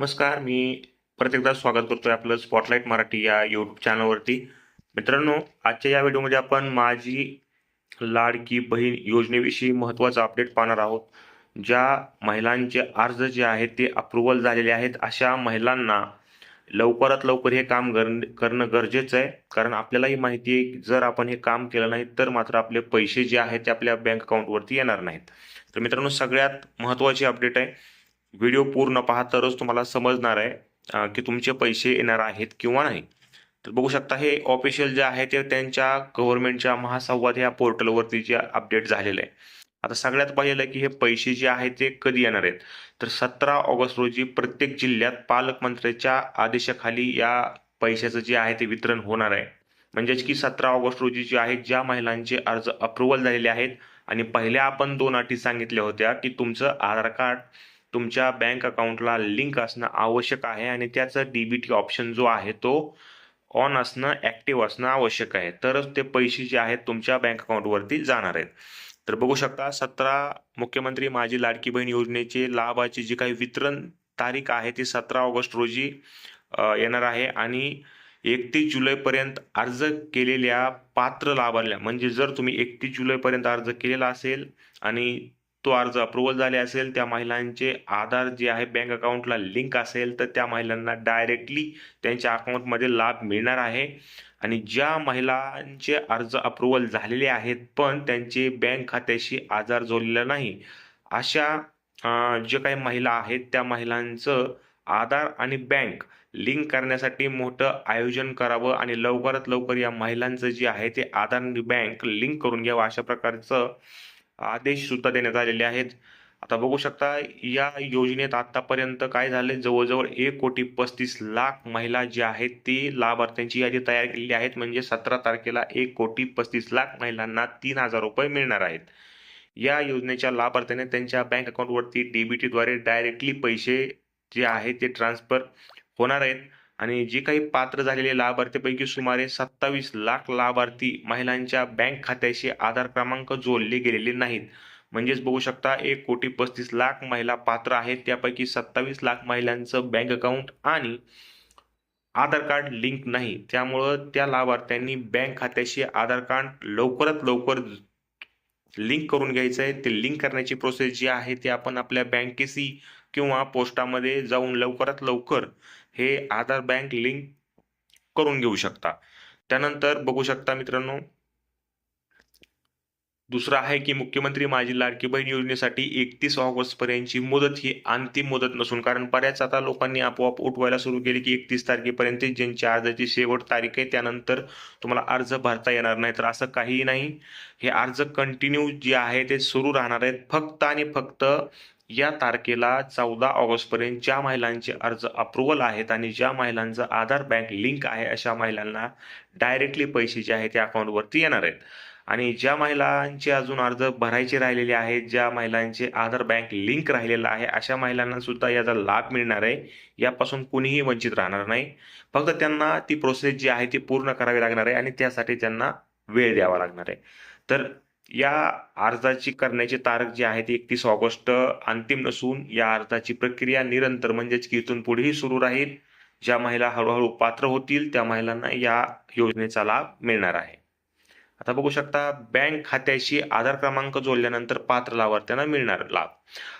नमस्कार मी परत एकदा स्वागत करतोय आपलं स्पॉटलाईट मराठी या यूट्यूब चॅनलवरती मित्रांनो आजच्या या व्हिडिओमध्ये आपण माझी लाडकी बहीण योजनेविषयी महत्त्वाचा अपडेट पाहणार आहोत. ज्या महिलांचे अर्ज जे आहेत ते अप्रुव्हल झालेले आहेत. अशा महिलांना लवकरात लवकर हे काम गर- करणं गरजेचं आहे. कारण आपल्यालाही माहिती आहे की जर आपण हे काम केलं नाही तर मात्र आपले पैसे जे आहेत ते आपल्या बँक अकाउंटवरती येणार नाहीत. तर मित्रांनो सगळ्यात महत्त्वाची अपडेट आहे. व्हिडिओ पूर्ण पहा तरच तुम्हाला समजणार आहे की तुमचे पैसे येणार आहेत किंवा नाही. तर बघू शकता हे ऑफिशियल जे आहे ते त्यांच्या गव्हर्नमेंटच्या महासंवाद या पोर्टलवरती जे अपडेट झालेलं आहे. आता सगळ्यात पाहिलेलं की हे पैसे जे आहेत ते कधी येणार आहेत? तर सतरा ऑगस्ट रोजी प्रत्येक जिल्ह्यात पालकमंत्र्याच्या आदेशाखाली या पैशाचं जे आहे ते वितरण होणार आहे. म्हणजेच की सतरा ऑगस्ट रोजी जे आहे ज्या महिलांचे अर्ज अप्रुव्हल झालेले आहेत आणि पहिल्या आपण दोन अटी सांगितल्या होत्या की तुमचं आधार कार्ड तुमच्या बँक अकाउंटला लिंक असणं आवश्यक आहे आणि त्याचं डीबीटी ऑप्शन जो आहे तो ऑन असणं ॲक्टिव्ह असणं आवश्यक आहे. तरच ते पैसे जे आहेत तुमच्या बँक अकाउंटवरती जाणार आहेत. तर बघू शकता सतरा मुख्यमंत्री माझी लाडकी बहीण योजनेचे लाभाची जी काही वितरण तारीख आहे ती सतरा ऑगस्ट रोजी येणार आहे आणि एकतीस जुलैपर्यंत अर्ज केलेल्या पात्र लाभार्थ्या म्हणजे जर तुम्ही एकतीस जुलैपर्यंत अर्ज केलेला असेल आणि तो अर्ज अप्रुव्हल झाले असेल त्या महिलांचे आधार जे आहे बँक अकाउंटला लिंक असेल तर त्या महिलांना डायरेक्टली त्यांच्या अकाउंटमध्ये लाभ मिळणार आहे. आणि ज्या महिलांचे अर्ज अप्रुव्हल झालेले आहेत पण त्यांचे बँक खात्याशी आधार जोडलेला नाही. अशा जे काही महिला आहेत त्या महिलांचं आधार आणि बँक लिंक करण्यासाठी मोठं आयोजन करावं आणि लवकरात लवकर या महिलांचं जे आहे ते आधार आणि बँक लिंक करून घ्यावं अशा प्रकारचं आदेश सुद्धा देण्यात आलेले आहेत. आता बघू शकता या योजनेत आतापर्यंत काय झाले जवळजवळ एक कोटी पस्तीस लाख महिला ज्या आहेत ती लाभार्थ्यांची यादी तयार केलेली आहेत. म्हणजे सतरा तारखेला एक कोटी पस्तीस लाख महिलांना तीन हजार रुपये मिळणार आहेत. या योजनेच्या लाभार्थ्याने त्यांच्या बँक अकाउंटवरती डीबीटीद्वारे डायरेक्टली पैसे जे आहेत ते ट्रान्सफर होणार आहेत. आणि जे काही पात्र झालेले लाभार्थीपैकी सुमारे सत्तावीस लाख लाभार्थी महिलांच्या बँक खात्याशी आधार क्रमांक जोडले गेलेले नाहीत. म्हणजेच बघू शकता एक कोटी पस्तीस लाख महिला पात्र आहेत. त्यापैकी सत्तावीस लाख महिलांचं बँक अकाउंट आणि आधार कार्ड लिंक नाही. त्यामुळं त्या लाभार्थ्यांनी बँक खात्याशी आधार कार्ड लवकरात लवकर लिंक करून घ्यायचं आहे. ते लिंक करण्याची प्रोसेस जी आहे ती आपण आपल्या बँकेशी किंवा पोस्टामध्ये जाऊन लवकरात लवकर हे आधार बँक लिंक करून घेऊ शकता. त्यानंतर बघू शकता मित्रांनो दुसरं आहे की मुख्यमंत्री माझी लाडकी बहीण योजनेसाठी एकतीस ऑगस्ट पर्यंतची मुदत ही अंतिम मुदत नसून कारण बऱ्याच आता लोकांनी आपोआप उठवायला सुरू केली की एकतीस तारखेपर्यंत ज्यांची अर्जाची शेवट तारीख आहे त्यानंतर तुम्हाला अर्ज भरता येणार नाही. तर असं काहीही नाही. हे अर्ज कंटिन्यू जे आहे ते सुरू राहणार आहेत. फक्त आणि फक्त या तारखेला चौदा ऑगस्टपर्यंत ज्या महिलांचे अर्ज अप्रुव्हल आहेत आणि ज्या महिलांचं आधार बँक लिंक आहे अशा महिलांना डायरेक्टली पैसे जे आहेत ते अकाउंटवरती येणार आहेत. आणि ज्या महिलांचे अजून अर्ज भरायचे राहिलेले आहेत ज्या महिलांचे आधार बँक लिंक राहिलेला आहे अशा महिलांना सुद्धा याचा लाभ मिळणार आहे. यापासून कुणीही वंचित राहणार नाही. फक्त त्यांना ती प्रोसेस जी आहे ती पूर्ण करावी लागणार आहे आणि त्यासाठी त्यांना वेळ द्यावा लागणार आहे. तर या अर्जाची करण्याची तारीख जी आहे ती एकतीस ऑगस्ट अंतिम नसून या अर्जाची प्रक्रिया निरंतर म्हणजेच की इथून पुढेही सुरू राहील. ज्या महिला हळूहळू पात्र होतील त्या महिलांना या योजनेचा लाभ मिळणार आहे. आता बघू शकता बँक खात्याशी आधार क्रमांक जोडल्यानंतर पात्र लाभार्थ्यांना मिळणार लाभ.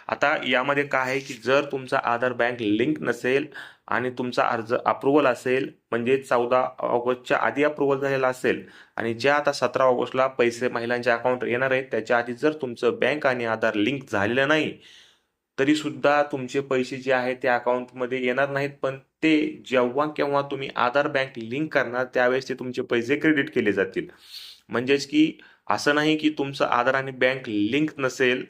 आता यामध्ये काय आहे की जर तुमचा आधार बँक लिंक नसेल आणि तुमचा अर्ज अप्रुव्हल असेल म्हणजे चौदा ऑगस्टच्या आधी अप्रुव्हल झालेला असेल आणि ज्या आता सतरा ऑगस्टला पैसे महिलांच्या अकाउंट येणार आहेत त्याच्या आधी जर तुमचं बँक आणि आधार लिंक झालेलं नाही तरी सुद्धा तुमचे पैसे जे आहेत ते अकाउंटमध्ये येणार नाहीत. पण ते जेव्हा केव्हा तुम्ही आधार बँक लिंक करणार त्यावेळेस ते तुमचे पैसे क्रेडिट केले जातील. म्हणजेच की असं नाही की तुमचं आधार आणि बँक लिंक नसेल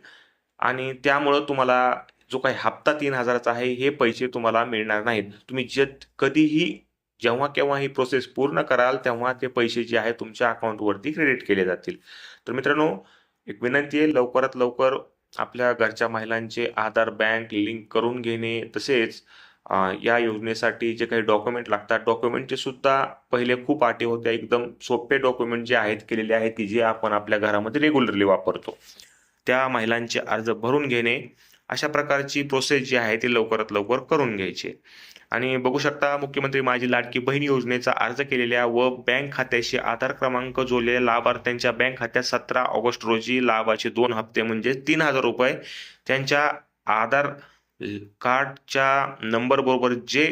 आणि त्यामुळं तुम्हाला जो काही हप्ता तीन हजाराचा आहे हे पैसे तुम्हाला मिळणार नाहीत. तुम्ही जे कधीही जेव्हा केव्हा ही प्रोसेस पूर्ण कराल तेव्हा ते पैसे जे आहे तुमच्या अकाउंटवरती क्रेडिट केले जातील. तर मित्रांनो एक विनंती आहे लवकरात लवकर आपल्या घरच्या महिलांचे आधार बँक लिंक करून घेणे तसेच या योजनेसाठी जे काही डॉक्युमेंट लागतात डॉक्युमेंटचे सुद्धा पहिले खूप अटी होत्या. एकदम सोपे डॉक्युमेंट जे आहेत केलेले आहेत की जे आपण आपल्या घरामध्ये रेग्युलरली वापरतो. त्या महिलांचे अर्ज भरून घेणे अशा प्रकारची प्रोसेस जी आहे ती लवकरात लवकर करून घ्यायची. आणि बघू शकता मुख्यमंत्री माझी लाडकी बहीण योजनेचा अर्ज केलेल्या व बँक खात्याशी आधार क्रमांक जोडलेल्या लाभार्थ्यांच्या बँक खात्यात सतरा ऑगस्ट रोजी लाभाचे दोन हप्ते म्हणजे तीन हजार रुपये त्यांच्या आधार कार्डच्या नंबरबरोबर जे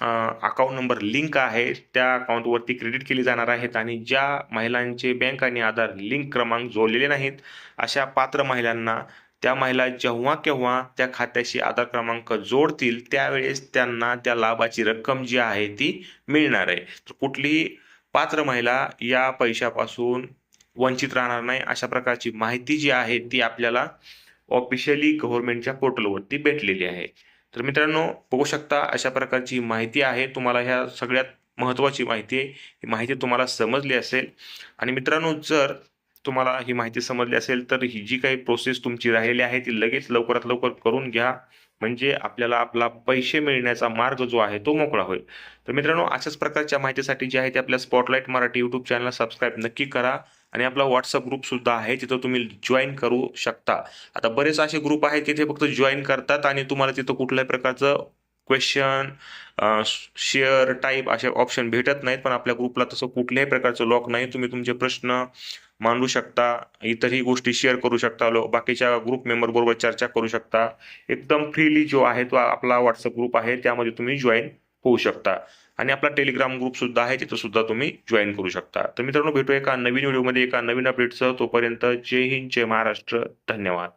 अकाउंट नंबर लिंक आहे त्या अकाउंटवरती क्रेडिट केली जाणार आहेत आणि ज्या महिलांचे बँक आणि आधार लिंक क्रमांक जोडलेले नाहीत अशा पात्र महिलांना त्या महिला जेव्हा केव्हा त्या खात्याशी आधार क्रमांक जोडतील त्यावेळेस त्यांना त्या लाभाची रक्कम जी आहे ती मिळणार आहे. तर कुठलीही पात्र महिला या पैशापासून वंचित राहणार नाही अशा प्रकारची माहिती जी आहे ती आपल्याला ऑफिशियली गव्हर्नमेंटच्या पोर्टलवरती भेटलेली आहे. तर मित्रांनो बघू शकता अशा प्रकारची माहिती आहे. तुम्हाला ह्या सगळ्यात महत्त्वाची माहिती आहे. ही माहिती तुम्हाला समजली असेल. आणि मित्रांनो जर तुम्हाला ही माहिती समजली असेल तर ही जी काही प्रोसेस तुमची राहिलेली आहे ती लगेच लवकरात लवकर करून घ्या. म्हणजे आपल्याला आपला पैसे मिळण्याचा मार्ग जो आहे तो मोकळा होईल. तर मित्रांनो अशाच प्रकारच्या माहितीसाठी जी आहे ते आपल्या स्पॉटलाईट मराठी यूट्यूब चॅनलला सबस्क्राईब नक्की करा. आणि आपला व्हॉट्सअप ग्रुप सुद्धा आहे तिथं तुम्ही जॉईन करू शकता. आता बरेच असे ग्रुप आहेत तिथे फक्त जॉईन करतात आणि तुम्हाला तिथं कुठल्याही प्रकारचं क्वेश्चन शेअर टाईप असे ऑप्शन भेटत नाहीत पण आपल्या ग्रुपला तसं कुठल्याही प्रकारचं लॉक नाही. तुम्ही तुमचे प्रश्न मांडू शकता इतरही गोष्टी शेअर करू शकता लो बाकीच्या ग्रुप मेंबर बरोबर चर्चा करू शकता. एकदम फ्रीली जो आहे तो आपला व्हॉट्सअप ग्रुप आहे त्यामध्ये तुम्ही जॉईन होऊ शकता. आणि आपला टेलिग्राम ग्रुप सुद्धा आहे तिथं सुद्धा तुम्ही जॉईन करू शकता. तर मित्रांनो भेटू एका नवीन व्हिडिओमध्ये एका नवीन अपडेटसह तोपर्यंत जय हिंद जय महाराष्ट्र. धन्यवाद.